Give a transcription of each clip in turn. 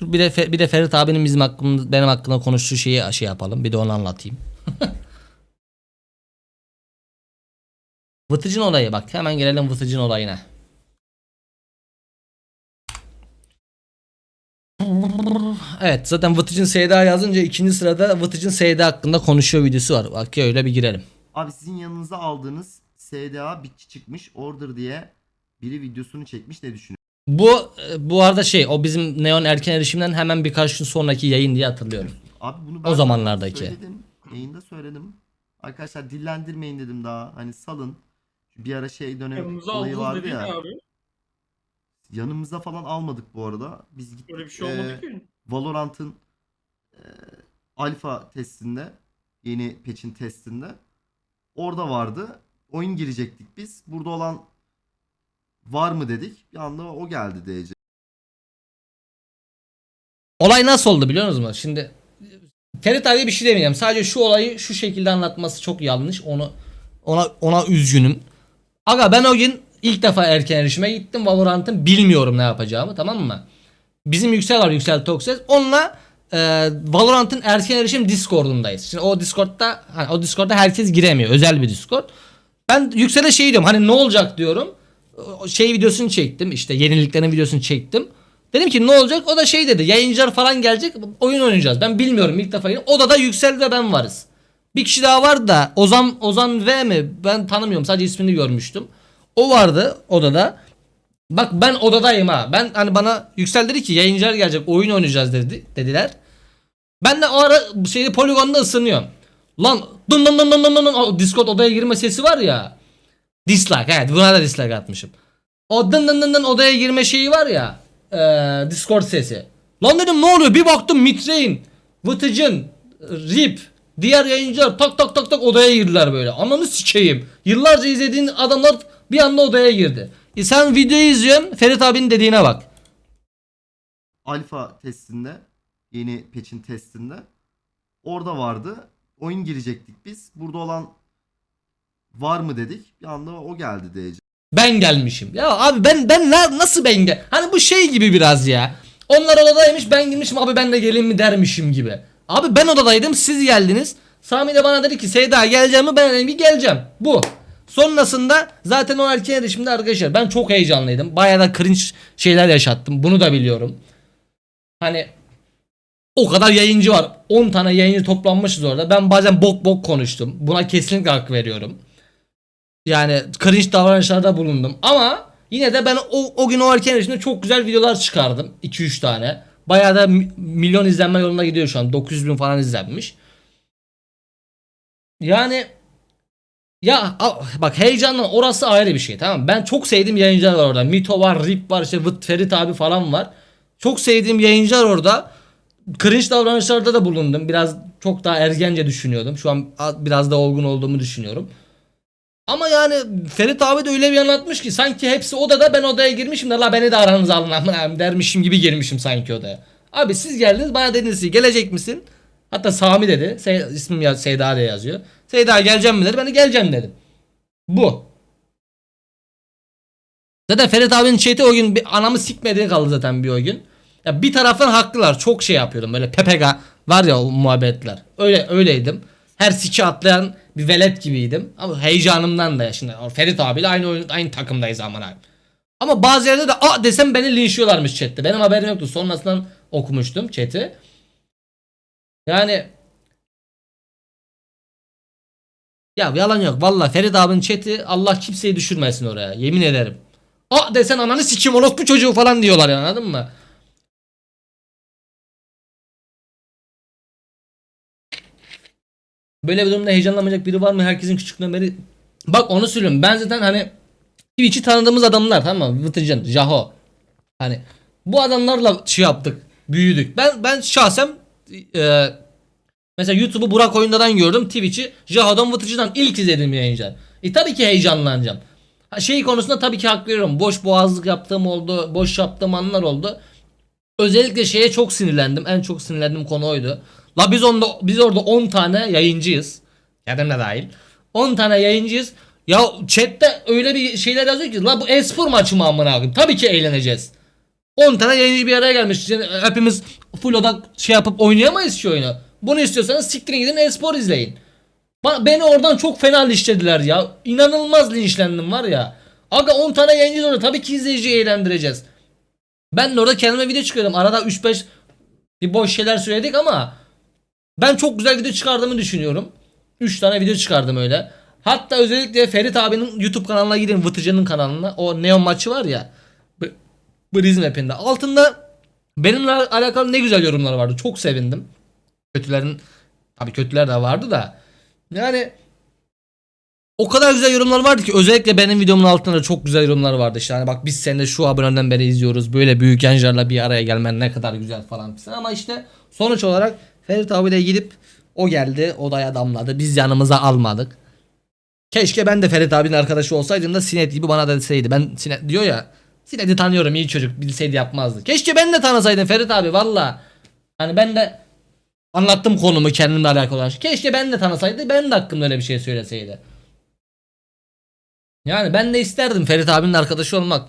Bir de bir de Ferit abinin bizim hakkımda benim hakkında konuştuğu şeyi şey yapalım. Bir de onu anlatayım. Vıtıcın olayı bak. Hemen gelelim Vıtıcın olayına. Evet zaten Vıtıcın Seyda yazınca ikinci sırada Vıtıcın Seyda hakkında konuşuyor videosu var. Bak öyle bir girelim. Abi sizin yanınıza aldığınız SDA bitçi çıkmış order diye biri videosunu çekmiş ne düşünüyorsunuz? Bu bu arada şey o bizim Neon erken erişimden hemen birkaç gün sonraki yayın diye hatırlıyorum. Abi bunu O zamanlardaki. söyledim. Yayında söyledim. Arkadaşlar dillendirmeyin dedim daha. Hani salın. Bir ara şey dönem Yanımıza olayı aldınız vardı dediğin ya. ne abi? Yanımıza falan almadık bu arada. Biz gittik. Öyle bir şey olmadı eee, ki. Valorant'ın eee, alfa testinde yeni patch'in testinde orada vardı. Oyun girecektik biz. Burada olan var mı dedik. Bir o geldi DC. Olay nasıl oldu biliyor musunuz? Şimdi Ferit abiye bir şey demeyeceğim. Sadece şu olayı şu şekilde anlatması çok yanlış. Onu ona ona üzgünüm. Aga ben o gün ilk defa erken erişime gittim. Valorant'ın bilmiyorum ne yapacağımı tamam mı? Bizim Yüksel var Yüksel Tokses. Onunla e, Valorant'ın erken erişim Discord'undayız. Şimdi o Discord'da hani o Discord'da herkes giremiyor. Özel bir Discord. Ben Yüksel'e şey diyorum hani ne olacak diyorum. Şey videosunu çektim işte yeniliklerin videosunu çektim. Dedim ki ne olacak? O da şey dedi. Yayıncılar falan gelecek. Oyun oynayacağız. Ben bilmiyorum ilk defa. Odada Yüksel ve ben varız. Bir kişi daha vardı da Ozan Ozan V mi? Ben tanımıyorum. Sadece ismini görmüştüm. O vardı odada. Bak ben odadayım ha. Ben hani bana Yüksel dedi ki yayıncılar gelecek. Oyun oynayacağız dedi dediler. Ben de o ara şeyi poligonda ısınıyorum. Lan dın dın dın dın dın dın Discord odaya girme sesi var ya. Dislike evet buna da dislike atmışım. O dın dın dın dın odaya girme şeyi var ya. eee, Discord sesi. Lan dedim ne oluyor? Bir baktım Mitrein, Vıtıcın, Rip, diğer yayıncılar tak tak tak tak odaya girdiler böyle. Ananı sikeyim. Yıllarca izlediğin adamlar bir anda odaya girdi. E sen videoyu izliyorsun. Ferit abinin dediğine bak. alfa testinde yeni patch'in testinde orada vardı. Oyun girecektik biz. Burada olan var mı dedik. Bir o geldi DC. Ben gelmişim. Ya abi ben ben na- nasıl ben gel? Hani bu şey gibi biraz ya. Onlar odadaymış ben girmişim abi ben de geleyim mi dermişim gibi. Abi ben odadaydım siz geldiniz. Sami de bana dedi ki Seyda geleceğim mi? Ben dedim ki geleceğim. Bu. Sonrasında zaten o erken erişimde arkadaşlar ben çok heyecanlıydım. Bayağı da cringe şeyler yaşattım. Bunu da biliyorum. Hani o kadar yayıncı var. 10 tane yayıncı toplanmışız orada. Ben bazen bok bok konuştum. Buna kesinlikle hak veriyorum. Yani cringe davranışlarda bulundum. Ama yine de ben o, o gün o erken erişimde çok güzel videolar çıkardım. 2-3 tane. Bayağı da mi- milyon izlenme yoluna gidiyor şu an. 900 bin falan izlenmiş. Yani ya bak heyecanla orası ayrı bir şey tamam? Ben çok sevdiğim yayıncılar var orada. Mito var, Rip var, işte Vıt Ferit abi falan var. Çok sevdiğim yayıncılar orada. Cringe davranışlarda da bulundum. Biraz çok daha ergence düşünüyordum. Şu an biraz da olgun olduğumu düşünüyorum. Ama yani Ferit abi de öyle bir anlatmış ki sanki hepsi odada ben odaya girmişim de la beni de aranıza alın dermişim gibi girmişim sanki odaya. Abi siz geldiniz bana dediniz ki gelecek misin? Hatta Sami dedi. Se- ismim ya Seyda diye yazıyor. Seyda geleceğim mi dedi. Ben de geleceğim dedim. Bu. Zaten Ferit abinin chat'i o gün bir anamı sikmediği kaldı zaten bir o gün. Ya bir taraftan haklılar. Çok şey yapıyordum. Böyle pepega var ya o muhabbetler. Öyle öyleydim. Her siki atlayan bir velet gibiydim. Ama heyecanımdan da şimdi Ferit abiyle aynı oyun, aynı takımdayız aman abi. Ama bazı yerde de a desem beni linçliyorlarmış chatte. Benim haberim yoktu. Sonrasından okumuştum chat'i. Yani ya yalan yok. Valla Ferit abinin chat'i Allah kimseyi düşürmesin oraya. Yemin ederim. A desen ananı sikim orospu çocuğu falan diyorlar ya anladın mı? Böyle bir durumda heyecanlanmayacak biri var mı? Herkesin küçüklüğünden beri. Bak onu söylüyorum. Ben zaten hani Twitch'i tanıdığımız adamlar tamam mı? Vıtıcın, Jaho. Hani bu adamlarla şey yaptık. Büyüdük. Ben ben şahsen e, mesela YouTube'u Burak Oyunda'dan gördüm. Twitch'i Jaho'dan Vıtıcı'dan ilk izlediğim yayıncılar. E tabii ki heyecanlanacağım. Ha, şey konusunda tabii ki hak veriyorum. Boş boğazlık yaptığım oldu. Boş yaptığım anlar oldu. Özellikle şeye çok sinirlendim. En çok sinirlendiğim konu oydu. La biz onda biz orada 10 tane yayıncıyız. De dahil. 10 tane yayıncıyız. Ya chatte öyle bir şeyler yazıyor ki la bu espor maçı mı amına koyayım? Tabii ki eğleneceğiz. 10 tane yayıncı bir araya gelmiş. Yani hepimiz full odak şey yapıp oynayamayız ki oyunu. Bunu istiyorsanız siktirin gidin e-spor izleyin. Ba- Beni oradan çok fena linçlediler ya. İnanılmaz linçlendim var ya. Aga 10 tane yayıncı orada tabii ki izleyiciyi eğlendireceğiz. Ben de orada kendime video çıkıyorum. Arada 3-5 bir boş şeyler söyledik ama ben çok güzel video çıkardığımı düşünüyorum. 3 tane video çıkardım öyle. Hatta özellikle Ferit abinin YouTube kanalına gidin. Vıtıcı'nın kanalına. O Neon maçı var ya. Brizm app'inde. Altında benimle alakalı ne güzel yorumlar vardı. Çok sevindim. Kötülerin tabii kötüler de vardı da. Yani o kadar güzel yorumlar vardı ki özellikle benim videomun altında çok güzel yorumlar vardı işte hani bak biz seni de şu aboneden beri izliyoruz böyle büyük gençlerle bir araya gelmen ne kadar güzel falan filan ama işte sonuç olarak Ferit abiyle gidip o geldi odaya damladı biz yanımıza almadık. Keşke ben de Ferit abinin arkadaşı olsaydım da Sinet gibi bana da deseydi ben Sinet diyor ya Sinet'i tanıyorum iyi çocuk bilseydi yapmazdı. Keşke ben de tanısaydım Ferit abi valla. Hani ben de anlattım konumu kendimle alakalı olan. Keşke ben de tanısaydı ben de hakkımda öyle bir şey söyleseydi. Yani ben de isterdim Ferit abinin arkadaşı olmak.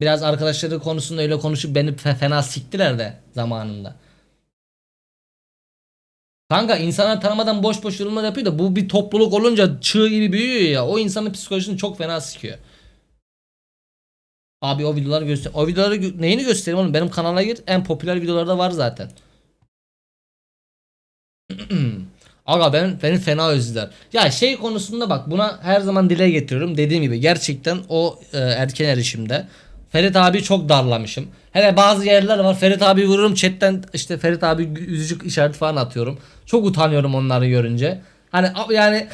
Biraz arkadaşları konusunda öyle konuşup beni fe- fena siktiler de zamanında. Kanka insanlar tanımadan boş boş yorumlar yapıyor da bu bir topluluk olunca çığ gibi büyüyor ya. O insanın psikolojisini çok fena sikiyor. Abi o videoları göster. O videoları gö- neyini göstereyim oğlum? Benim kanala gir. En popüler videolarda var zaten. Aga ben beni fena özlediler. Ya şey konusunda bak buna her zaman dile getiriyorum. Dediğim gibi gerçekten o e, erken erişimde Ferit abi çok darlamışım. Hele bazı yerler var. Ferit abi vururum chatten işte Ferit abi yüzücük işareti falan atıyorum. Çok utanıyorum onları görünce. Hani yani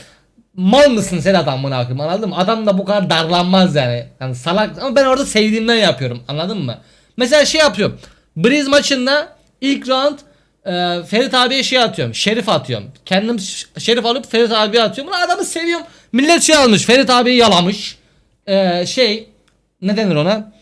mal mısın adam bunu akım anladın mı? Adam da bu kadar darlanmaz yani. Yani salak ama ben orada sevdiğimden yapıyorum anladın mı? Mesela şey yapıyorum. Breeze maçında ilk round e, Ferit abiye şey atıyorum. Şerif atıyorum. Kendim şerif alıp Ferit abiye atıyorum. Ulan adamı seviyorum. Millet şey almış. Ferit abiyi yalamış. E, şey ne denir ona?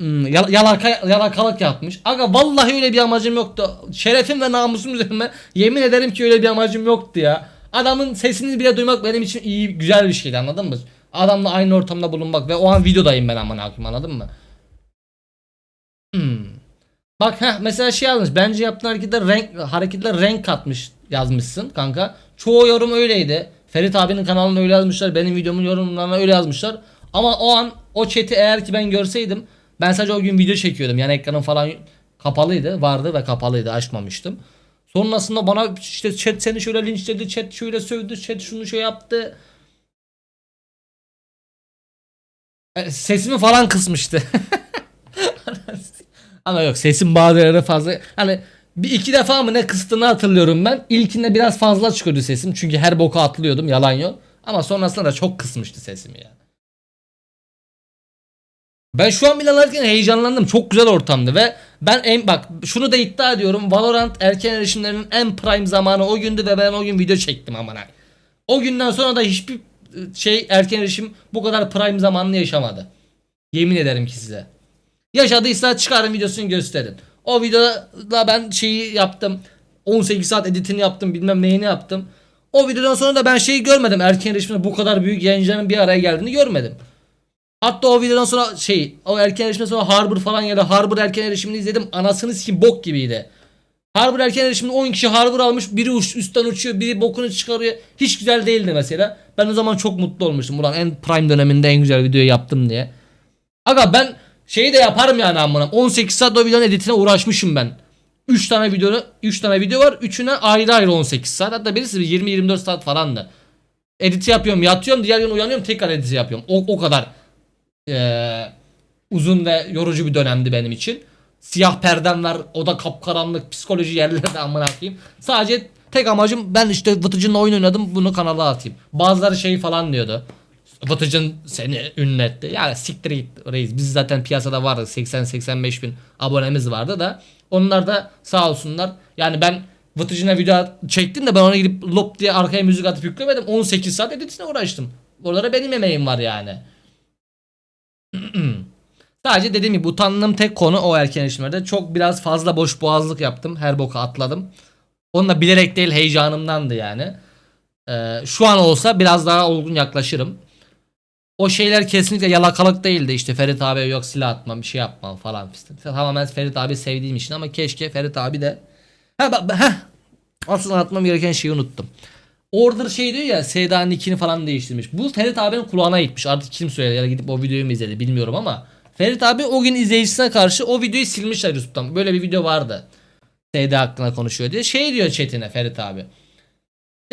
Hmm, yal- yalaka, yalakalık yapmış. Aga vallahi öyle bir amacım yoktu. Şerefim ve namusum üzerine yemin ederim ki öyle bir amacım yoktu ya. Adamın sesini bile duymak benim için iyi güzel bir şeydi anladın mı? Adamla aynı ortamda bulunmak ve o an videodayım ben aman hakim anladın mı? Hmm. Bak ha mesela şey yazmış. Bence yaptığın hareketler renk hareketler renk katmış yazmışsın kanka. Çoğu yorum öyleydi. Ferit abinin kanalına öyle yazmışlar. Benim videomun yorumlarına öyle yazmışlar. Ama o an o chat'i eğer ki ben görseydim ben sadece o gün video çekiyordum. Yani ekranım falan kapalıydı. Vardı ve kapalıydı. Açmamıştım. Sonrasında bana işte chat seni şöyle linçledi. Chat şöyle sövdü. Chat şunu şey yaptı. E, Sesimi falan kısmıştı. Ama yok sesim bazı yerlere fazla hani bir iki defa mı ne kıstığını hatırlıyorum ben. İlkinde biraz fazla çıkıyordu sesim çünkü her boka atlıyordum yalan yok. Ama sonrasında da çok kısmıştı sesimi ya. Ben şu an bile alırken heyecanlandım. Çok güzel ortamdı ve ben en bak şunu da iddia ediyorum. Valorant erken erişimlerinin en prime zamanı o gündü ve ben o gün video çektim aman. O günden sonra da hiçbir e, şey erken erişim bu kadar prime zamanını yaşamadı. Yemin ederim ki size. Yaşadıysa çıkarın videosunu gösterin. O videoda ben şeyi yaptım. 18 saat editini yaptım bilmem neyini yaptım. O videodan sonra da ben şeyi görmedim. Erken erişimde bu kadar büyük yayıncıların bir araya geldiğini görmedim. Hatta o videodan sonra şey o erken erişimden sonra Harbor falan geldi. Harbor erken erişimini izledim. Anasını sikim bok gibiydi. Harbor erken erişimde 10 kişi Harbor almış. Biri uç, üstten uçuyor. Biri bokunu çıkarıyor. Hiç güzel değildi mesela. Ben o zaman çok mutlu olmuştum. Ulan en prime döneminde en güzel videoyu yaptım diye. Aga ben şeyi de yaparım yani amına. 18 saat o videonun editine uğraşmışım ben. 3 tane video 3 tane video var. Üçüne ayrı ayrı 18 saat. Hatta birisi 20-24 saat falandı. Editi yapıyorum, yatıyorum, diğer gün uyanıyorum, tekrar editi yapıyorum. O, o kadar eee, uzun ve yorucu bir dönemdi benim için. Siyah perdem var, o da kapkaranlık, psikoloji yerlerde amına koyayım. Sadece tek amacım ben işte Vıtıcı'nın oyun oynadım, bunu kanala atayım. Bazıları şey falan diyordu. Vıtıcın seni ünlü etti. Yani siktir git reis. Biz zaten piyasada vardı. 80-85 bin abonemiz vardı da. Onlar da sağ olsunlar. Yani ben Vıtıcı'na video çektim de ben ona gidip lop diye arkaya müzik atıp yüklemedim. 18 saat editine uğraştım. Oralara benim emeğim var yani. Sadece dediğim gibi utandığım tek konu o erken erişimlerde. Çok biraz fazla boş boğazlık yaptım. Her boka atladım. Onu da bilerek değil heyecanımdandı yani. Ee, şu an olsa biraz daha olgun yaklaşırım. O şeyler kesinlikle yalakalık değildi işte Ferit abi yok silah atmam bir şey yapmam falan fistan. Tamamen Ferit abi sevdiğim için ama keşke Ferit abi de ha bak ha asıl anlatmam gereken şeyi unuttum. Order şey diyor ya Seda'nın nickini falan değiştirmiş. Bu Ferit abinin kulağına gitmiş. Artık kim söyledi ya da gidip o videoyu mu izledi bilmiyorum ama Ferit abi o gün izleyicisine karşı o videoyu silmişler YouTube'dan. Böyle bir video vardı. Seda hakkında konuşuyor diye. Şey diyor chatine Ferit abi.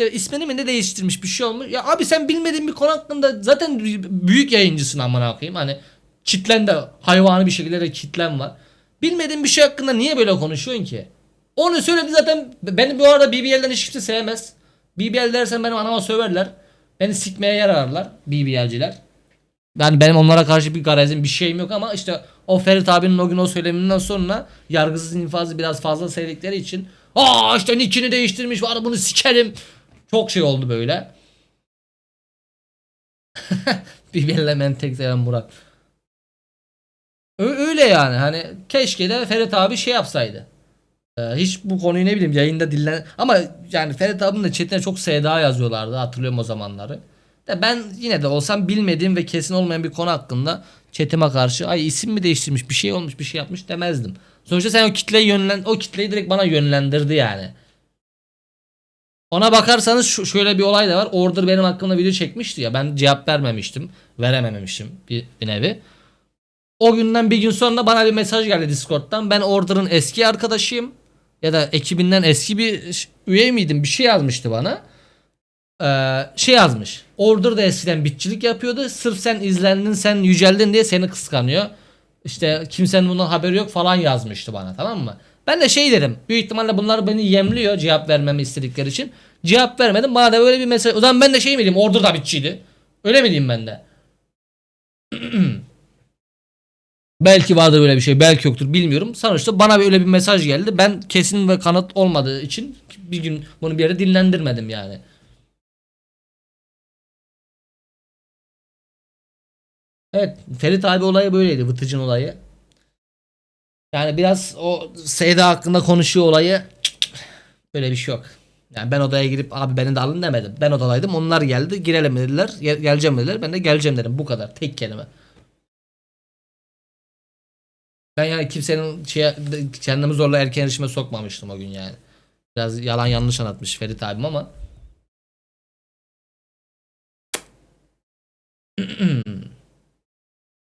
Ya ismini mi ne değiştirmiş bir şey olmuş. Ya abi sen bilmediğin bir konu hakkında zaten büyük yayıncısın amına koyayım. Hani kitlen de hayvanı bir şekilde de kitlen var. Bilmediğin bir şey hakkında niye böyle konuşuyorsun ki? Onu söyledi zaten beni bu arada BBL'den hiç kimse sevmez. BBL dersen benim anama söverler. Beni sikmeye yararlar BBL'ciler. Yani benim onlara karşı bir garezim bir şeyim yok ama işte o Ferit abinin o gün o söyleminden sonra yargısız infazı biraz fazla sevdikleri için aa işte nickini değiştirmiş var bunu sikerim. Çok şey oldu böyle. BBL'le ben tek seven Murat. Öyle yani hani keşke de Ferit abi şey yapsaydı. Ee, hiç bu konuyu ne bileyim yayında dillen ama yani Ferit abinin de chatine çok Seda yazıyorlardı hatırlıyorum o zamanları. De ben yine de olsam bilmediğim ve kesin olmayan bir konu hakkında chatime karşı ay isim mi değiştirmiş bir şey olmuş bir şey yapmış demezdim. Sonuçta sen o kitleyi yönlen o kitleyi direkt bana yönlendirdi yani. Ona bakarsanız şu, şöyle bir olay da var. Order benim hakkımda video çekmişti ya. Ben cevap vermemiştim. Veremememiştim bir, bir nevi. O günden bir gün sonra bana bir mesaj geldi Discord'dan. Ben Order'ın eski arkadaşıyım. Ya da ekibinden eski bir üye miydim? Bir şey yazmıştı bana. Ee, şey yazmış. Order da eskiden bitçilik yapıyordu. Sırf sen izlendin, sen yüceldin diye seni kıskanıyor. İşte kimsenin bundan haberi yok falan yazmıştı bana tamam mı? Ben de şey dedim. Büyük ihtimalle bunlar beni yemliyor cevap vermemi istedikleri için. Cevap vermedim. Bana da böyle bir mesaj. O zaman ben de şey mi diyeyim? Order da bitçiydi. Öyle mi diyeyim ben de? Belki vardır böyle bir şey, belki yoktur bilmiyorum. Sonuçta bana böyle bir mesaj geldi. Ben kesin ve kanıt olmadığı için bir gün bunu bir yere dinlendirmedim yani. Evet, Ferit abi olayı böyleydi, Vıtıcın olayı. Yani biraz o Seyda hakkında konuşuyor olayı. Böyle bir şey yok. Yani ben odaya girip abi beni de alın demedim. Ben odadaydım. Onlar geldi. Girelim dediler. Gel- geleceğim dediler. Ben de geleceğim dedim. Bu kadar. Tek kelime. Ben yani kimsenin şeye, kendimi zorla erken erişime sokmamıştım o gün yani. Biraz yalan yanlış anlatmış Ferit abim ama.